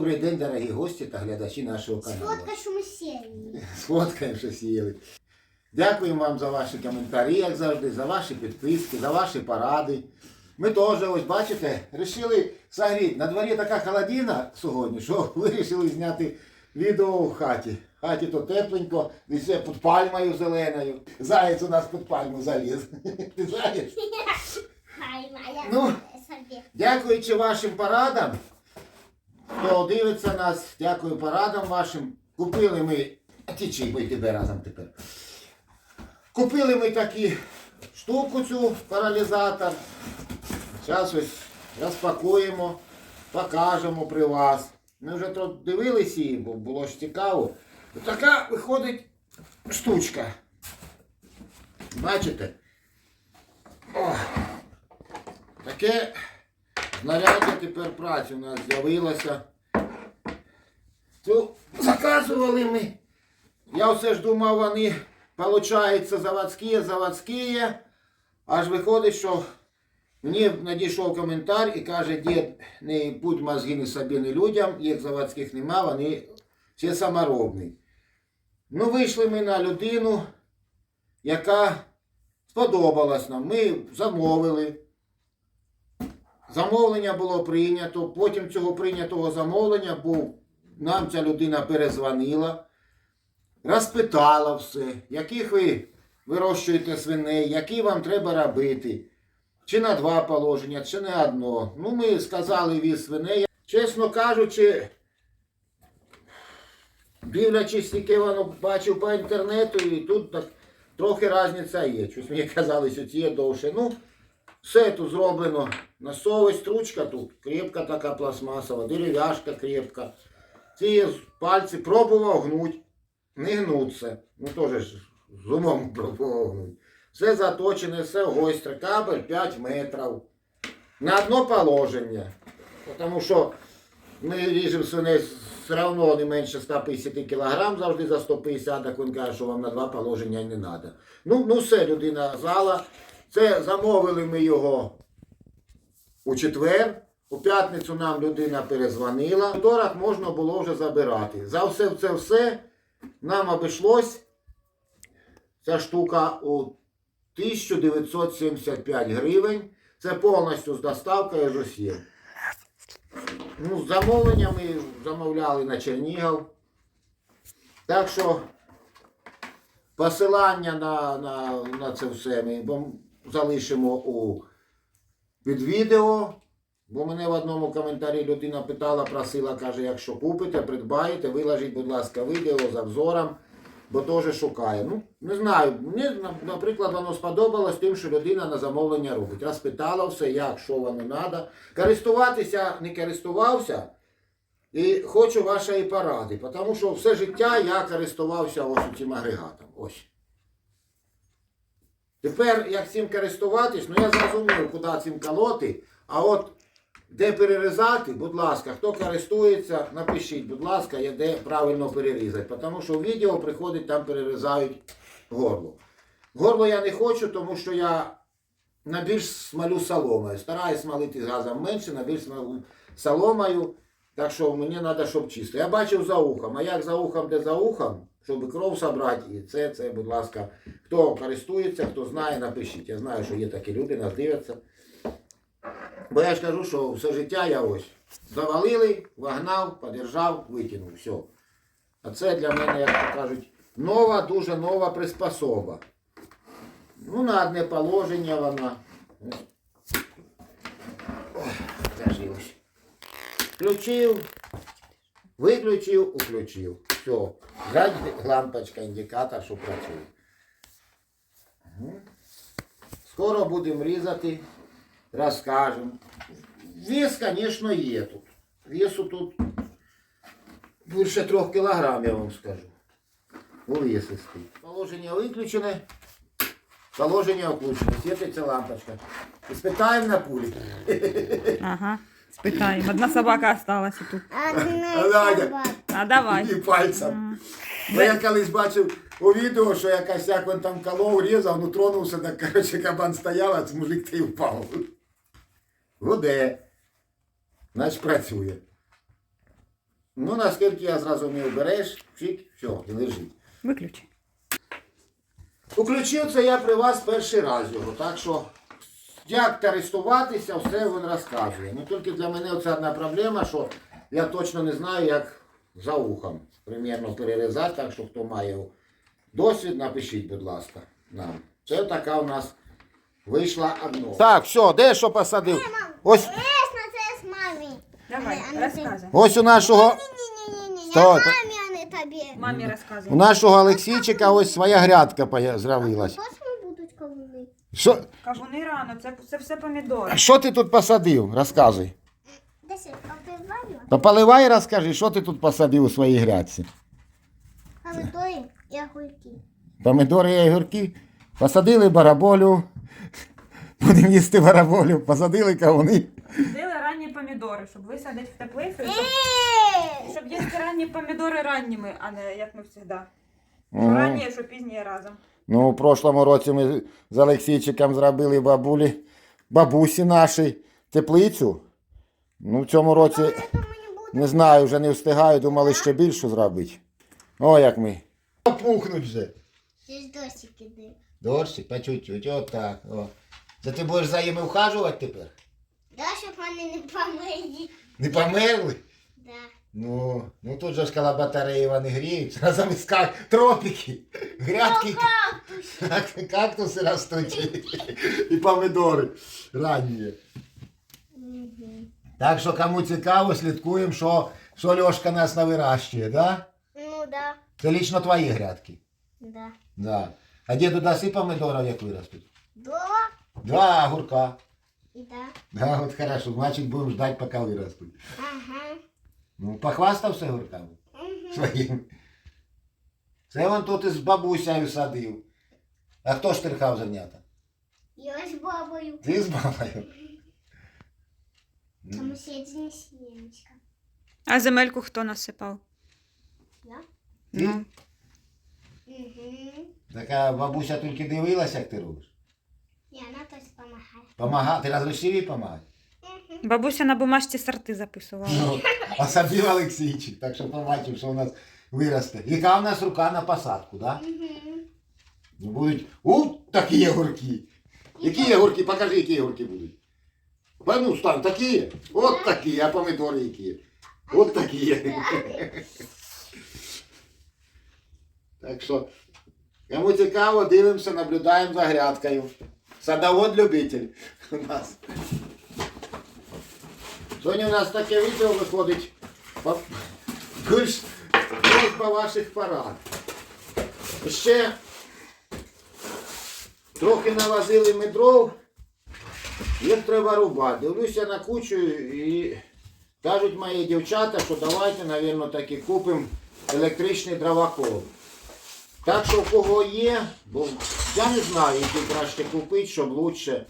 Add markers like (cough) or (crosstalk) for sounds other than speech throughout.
Добрий день, дорогі гості та глядачі нашого каналу. Сфоткай, що ми сіли. (laughs) Сфоткаємо, що сіяли. Дякуємо вам за ваші коментарі, як завжди, за ваші підписки, за ваші поради. Ми теж, ось бачите, вирішили согріти. На дворі така холодина сьогодні, що (laughs) вирішили зняти відео в хаті. В хаті то тепленько, десь під пальмою зеленою. Заєць у нас під пальму заліз. (laughs) Ти знаєш? Ну. Дякуючи вашим порадам, хто дивиться нас, дякую порадам вашим. Купили ми. Тічи, бо й тебе разом тепер. Купили ми такі штуку цю паралізатор. Зараз ось розпакуємо, покажемо при вас. Ми вже тут дивились її, бо було ж цікаво. Така виходить штучка. Бачите? О, таке Знаряддя тепер праці у нас з'явилося. Цю заказували ми. Я все ж думав, вони, виходить, заводські, заводські. Аж виходить, що мені надійшов коментар і каже, дід, не будь мозги ні собі, ні людям, їх заводських нема, вони всі саморобні. Ну, вийшли ми на людину, яка сподобалась нам. Ми замовили. Замовлення було прийнято. Потім цього прийнятого замовлення був, нам ця людина перезвонила, розпитала все, яких ви вирощуєте свиней, які вам треба робити. Чи на два положення, чи на одно. Ну, ми сказали від свиней. Чесно кажучи, дивлячись, яке воно бачив по інтернету, і тут так трохи різниця є. Щось мені казали, що ці є довше. Ну, все тут зроблено на совість, ручка тут крепка така пластмасова, дерев'яшка крепка. Ці пальці пробував гнуть, не гнуться. Ну теж з умом пробував гнуть. Все заточене, все гостре, кабель 5 метрів. На одно положення. Тому що ми ріжемо свиней все одно не менше 150 кг, завжди за 150, так він каже, що вам на два положення не треба. Ну, ну все, людина зала. Це замовили ми його у четвер. У п'ятницю нам людина перезвонила. Вівторок можна було вже забирати. За все це все нам обійшлось ця штука у 1975 гривень. Це повністю з доставкою усім. Ну, замовлення ми замовляли на Чернігів. Так що посилання на, на, на це все ми залишимо у, під відео. Бо мене в одному коментарі людина питала, просила, каже, якщо купите, придбаєте, виложіть, будь ласка, відео з обзором, бо теж шукає. Ну, не знаю, мені, наприклад, воно сподобалось тим, що людина на замовлення робить. Розпитала все, як, що воно треба. Користуватися не користувався. І хочу вашої поради, тому що все життя я користувався ось цим агрегатом. Ось. Тепер, як цим користуватись, ну я зрозумів, куди цим колоти, а от де перерізати, будь ласка, хто користується, напишіть, будь ласка, я де правильно перерізати. Тому що в відео приходить, там перерізають горло. Горло я не хочу, тому що я на більш смалю соломою. Стараюсь смалити газом менше, на більш смалю соломою. Так що мені треба, щоб чисто. Я бачив за ухом, а як за ухом, де за ухом, щоб кров собрати, і це, це, будь ласка, хто користується, хто знає, напишіть. Я знаю, що є такі люди, нас дивляться. Бо я ж кажу, що все життя я ось завалили, вогнав, подержав, витягнув. Все. А це для мене, як кажуть, нова, дуже нова приспособа. Ну, на одне положення вона. Ой, зажилась. Включив, виключив, включив. Все. Ззаді лампочка, індикатор, що працює. Мгм. Скоро будемо різати, розкажемо. Вес, звісно, є тут. Весу тут більше трьох кілограм, я вам скажу. Увесистий. Положення виключене. Положення включене. Світиться лампочка. Спитаємо на пулі. Ага. Спитаємо. Одна собака осталась тут. Одна собака. А давай. І пальцем. Бо я колись бачив у відео, що якась як він там колов різав, ну тронувся, так коротше кабан стояв, а мужик та й впав. Гуде. Значить працює. Ну, наскільки я зрозумів, береш, чик, все, і лежить. Виключи. Включив це я при вас перший раз його, так що як користуватися, все він розказує. Ну тільки для мене це одна проблема, що я точно не знаю, як за ухом примірно перерізати, так що хто має досвід, напишіть, будь ласка, нам. Це така у нас вийшла одно. Так, все, де що посадив? Ось, Чесно, це з мамі. Давай, розказуй. ось у нашого, Ні-ні-ні, я Стой, мамі, а не тобі. Мамі у нашого Олексійчика ось своя грядка з'явилась. Що, Кавуни рано, це, це все помідори. що ти тут посадив? Розказуй. Десь попиваю. Та поливай і розкажи, що ти тут посадив у своїй грядці. Помидори і огурки. Помідори і огірки. Посадили бараболю. Будемо їсти бараболю. Посадили кавуни. Садили ранні помідори, щоб висадити в теплицю, і щоб, Е! щоб їсти ранні помідори ранніми, а не як ми завжди. Що ранні, що пізніше разом. Ну, у прошлому році ми з Олексійчиком зробили бабулі, бабусі нашій теплицю. Ну, в цьому році, не знаю, вже не встигаю, думали ще більшу зробити. О, як ми. Пухнуть вже. Здесь досик іде. Дощик, по чуть-чуть, отак. О. Це ти будеш за ними вхажувати тепер? Да, щоб вони не помили. Не померли? Да. Ну, ну тут же ж коло батареї вони гріються, (laughs) разом із как... тропіки, грядки, (laughs) как- кактуси ростуть і помидори ранні. Так що кому цікаво, слідкуємо, що, що Льошка нас навирощує, да? Ну да. Це лічно твої грядки. Да. Да. А діду даси помидорів, як виростуть? Два Два огурка. і да. Да, от хорошо, значить будемо ждать, поки виростуть. Ага. Ну, похвастався Мгм. своїм. Це він тут із бабусею садив. А хто штирхав зернята? Я з бабою. Ти з бабою? Тому сідні сімечка. А земельку хто насипав? Я? Ну, Угу. Така бабуся тільки дивилася, як ти робиш. І вона теж допомагає. Помага... Ти розрішив їй помагати? Бабуся на бумажці сорти записувала. Ну, а садив Олексійчик, так що побачив, що у нас виросте. Яка у нас рука на посадку, да? Угу. Ну, будуть у такі огурки. Які огурки? Покажи, які огурки будуть. Ну, стань, такі. От такі, а помідори які. От такі. Так що, кому цікаво, дивимося, наблюдаємо за грядкою. Садовод-любитель у нас. Сьогодні у нас таке відео виходить більш по ваших парад. Ще трохи навозили ми дров, їх треба рубати. Дивлюся на кучу і кажуть мої дівчата, що давайте, мабуть, таки купимо електричний дровокол. Так що в кого є, бо я не знаю, який краще купити, щоб лучше.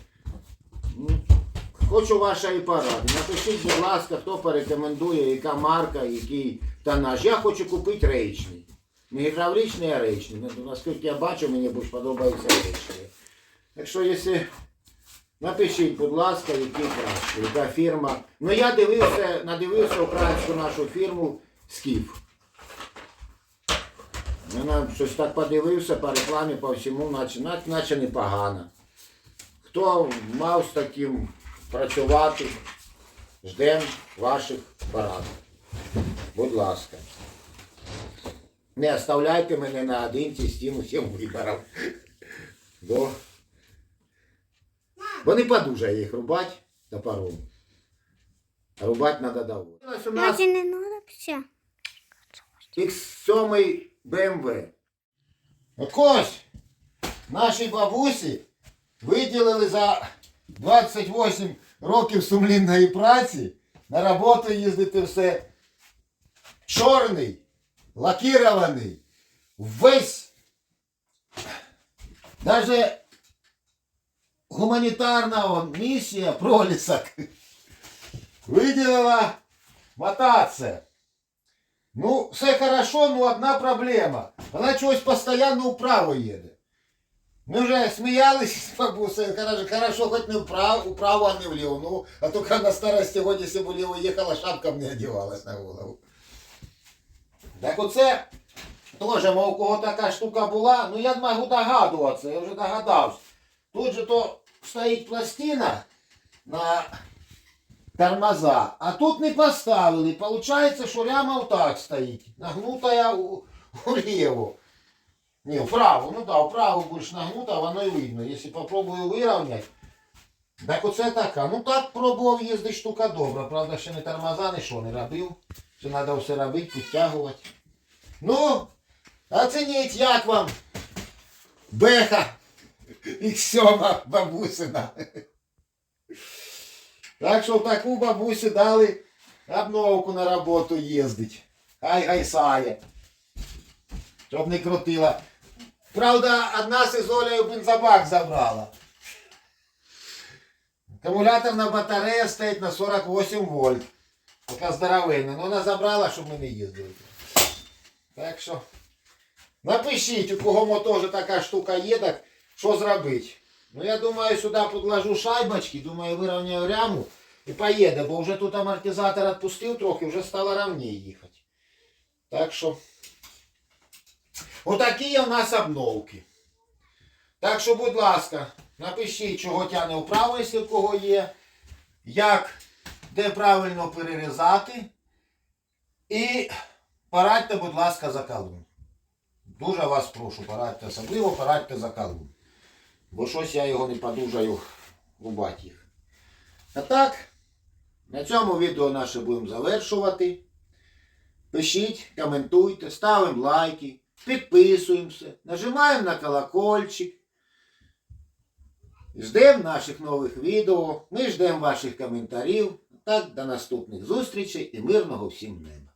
Хочу вашої поради. Напишіть, будь ласка, хто порекомендує, яка марка, який тонаж. Я хочу купити речний. Не гідравлічний, а речний. Ну, Наскільки я бачу, мені більш подобається речний. Так що, якщо напишіть, будь ласка, який краще, яка фірма. Ну я дивився, надивився українську нашу фірму Скіф. Вона щось так подивився по рекламі, по всьому, наче, наче непогано. Хто мав з таким працювати, ждемо ваших порад. Будь ласка. Не оставляйте мене наодинці з тим усім вибором. Бо, бо не подужає їх рубати топором. Рубати треба довго. У нас не треба все. X7 BMW. От ось нашій бабусі виділили за 28 років сумлінної праці на роботу їздити все чорний, лакірований, весь, навіть гуманітарна місія пролісок виділила мотаться. Ну, все хорошо, но одна проблема. Вона чогось постійно вправо їде. Ми вже сміялись з бабусею, хорошо, хорошо, хоч не вправо, вправо, а не вліво. Ну, а то на старості годі, якщо б вліво їхала, шапка б не одягалась на голову. Так оце теж, мов у кого така штука була, ну я можу догадуватися, я вже догадався. Тут же то стоїть пластина на тормоза, а тут не поставили. Получається, що ряма так стоїть. Нагнутая у- (laughs) уліво. Не, вправо, ну да, вправо більш нагнута, воно і видно. Якщо попробую вирівняти, так оце така. Ну так пробував їздити штука добра. Правда, ще не тормоза, що не робив. Ще треба все робити, підтягувати. Ну, оцініть, як вам Беха X7 бабусина. Так що в таку бабусі дали обновку на роботу їздить. Хай гайсає. Щоб не крутила. Правда, одна з Олею бензобак забрала. Акумуляторна батарея стоїть на 48 вольт. Така здоровенна. Ну вона забрала, щоб ми не їздили. Так що. Напишіть, у кого теж така штука є, так що зробити. Ну я думаю, сюди підложу шайбочки, думаю, вирівняю ряму і поїде, бо вже тут амортизатор відпустив трохи, вже стало ровніше їхати. Так що. Отакі у нас обновки. Так що, будь ласка, напишіть, чого тяне вправо, якщо кого є, як, де правильно перерізати. І порадьте, будь ласка, за калун. Дуже вас прошу, порадьте, особливо порадьте за калун. Бо щось я його не подужаю рубати їх. А так, на цьому відео наше будемо завершувати. Пишіть, коментуйте, ставимо лайки, підписуємося, нажимаємо на колокольчик. Ждемо наших нових відео. Ми ждемо ваших коментарів. Так, до наступних зустрічей і мирного всім неба.